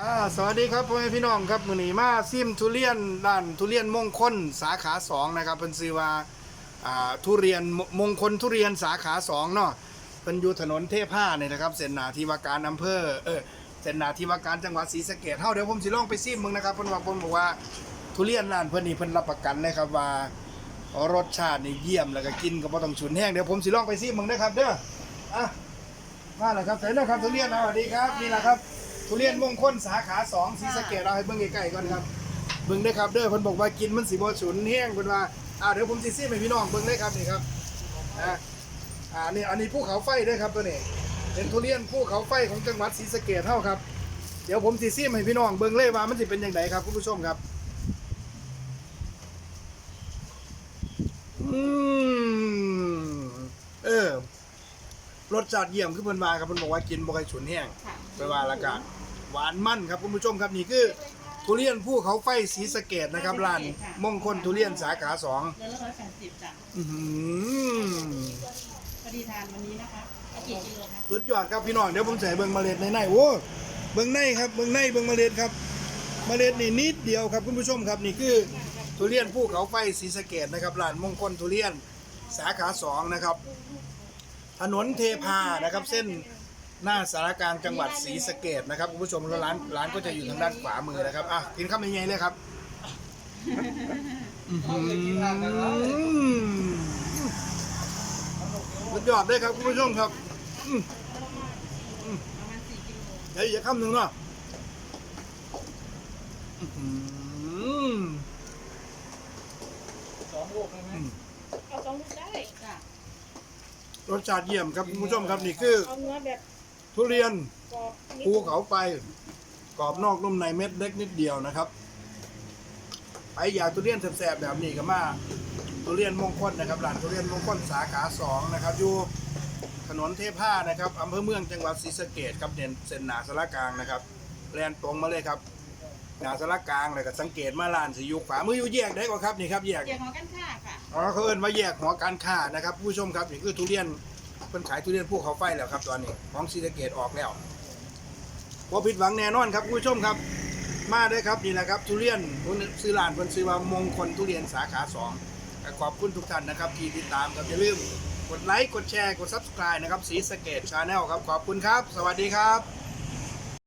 อ่าสวัสดีครับพ่อแม่พี่น้องครับมือนีมาซิมทุเรียนด้านทุเรียนมงคลสาขาสองนะครับเป็นซีว่าอ่าทุเรียนมงคลทุเรียนสาขาสองเนาะเป็นอยู่ถนนเทพ้าเนี่ยนะครับเส้นหนาทีวาการอำเภอเออเส้นหนาทีวาการจังหวัดศรีสะเกษเท่าเดี๋ยวผมสิลองไปซิมมึงนะครับเพิ่นว่าเพิ่นบอกว่าทุเรียนร้านเพิ่นนี่เพิ่นรับประกันเลยครับว่ารสชาตินี่เยี่ยมแล้วก็กินก็บ่ต้องฉุนแห้งเดี๋ยวผมสิลองไปซิมมึงนะครับเด้ออะมาแล้วครับใส่แล้วครับทุเรียนนะสวัสดีครับนี่แหละครับ ทุเรียนมงคลสาขาสองศรีสะเกดเราให้เบิ่งใกล้ๆก่อนครับเบิ่งได้ครับเด้อเพิ่นบอกว่ากินมันสิบ่ฉุนแห้งเพิ่นว่าอ่าเดี๋ยวผมสิซิมให้พี่น้องเบิ่งได้ครับนี่ครับนะอ่านี่อันนี้ภูเขาไฟเด้อครับตัวนี้เป็นทุเรียนภูเขาไฟของจังหวัดศรีสะเกดเฮาครับ เดี๋ยวผมสิซิมให้พี่น้องเบิ่งเลยว่ามันสิเป็นจังไดครับคุณผู้ชมครับอืมเออ รสชาติเยี่ยมคือเพิ่นว่าครับเพิ่นบอกว่ากินบ่ค่อยฉุนแห้งค่ะไปว่าและกันหวานมั่นครับคุณผู้ชมครับนี่คือทุเรียนภูเขาไฟสีสะเกดนะครับร้านมงคลทุเรียนสาขาสองเดือนละร้อยแปดสิบจ้ะอื้อหือ พอดีทานวันนี้นะคะเอากี่กิโลคะสุดยอดครับพี่น้องเดี๋ยวผมใส่เบิ่งเมล็ดในในโอ้เบิ่งในครับเบิ่งในเบิ่งเมล็ดครับ เมล็ดนี่นิดเดียวครับคุณผู้ชมครับนี่คือทุเรียนภูเขาไฟสีสะเกดนะครับร้านมงคลทุเรียนสาขาสองนะครับ ถนนเทพานะครับ เส้นหน้าสารกลางจังหวัดศรีสะเกดนะครับคุณผู้ชมแล้วร้านร้านก็จะอยู่ทางด้านขวามือนะครับอะกินข้าวยังไงเลยครับอื้อหือสุดยอดเลยครับคุณผู้ชมครับอื้อประมาณสี่กิโลเดี๋ยวอีกคำหนึ่งเนาะอื้อหือ เอาสองลูกได้ จ้ะ รสชาติเยี่ยมครับคุณผู้ชมครับนี่คือเอาเนื้อแบบทุเรียนกรอบนิดภูเขาไฟกรอบนอกนุ่มในเม็ดเล็กนิดเดียวนะครับไออยากทุเรียนแสบๆแบบนี้ก็มาทุเรียนมงคลนะครับร้านทุเรียนมงคลสาขาสองนะครับอยู่ถนนเทพานะครับอำเภอเมืองจังหวัดศรีสะเกดครับเด่นเส้นหนาสารกลางนะครับแลนตรงมาเลยครับ หนาสารกลางเลยก็สังเกตมาลานสียุขวามืออยู่แยกได้ก่อนครับนี่ครับแยก เกี่ยวกับกันค่าค่ะอ๋อเขาเอิ้นว่าแยกหัวการค้านะครับ ผู้ชมครับนี่คือทุเรียนเพิ่นขายทุเรียนภูเขาไฟแล้วครับ ตอนนี้ของศรีสะเกดออกแล้วพอผิดหวังแน่นอนครับคุณผู้ชมครับ มาได้ครับนี่แหละครับทุเรียนเพิ่นซื้อร้านเพิ่นซื้อว่ามงคลทุเรียนสาขาสองก็ขอบคุณทุกท่านนะครับที่ติดตามครับอย่าลืมกดไลค์กดแชร์กด subscribe นะครับสีสะเกตชาแนลครับขอบคุณครับ สวัสดีครับ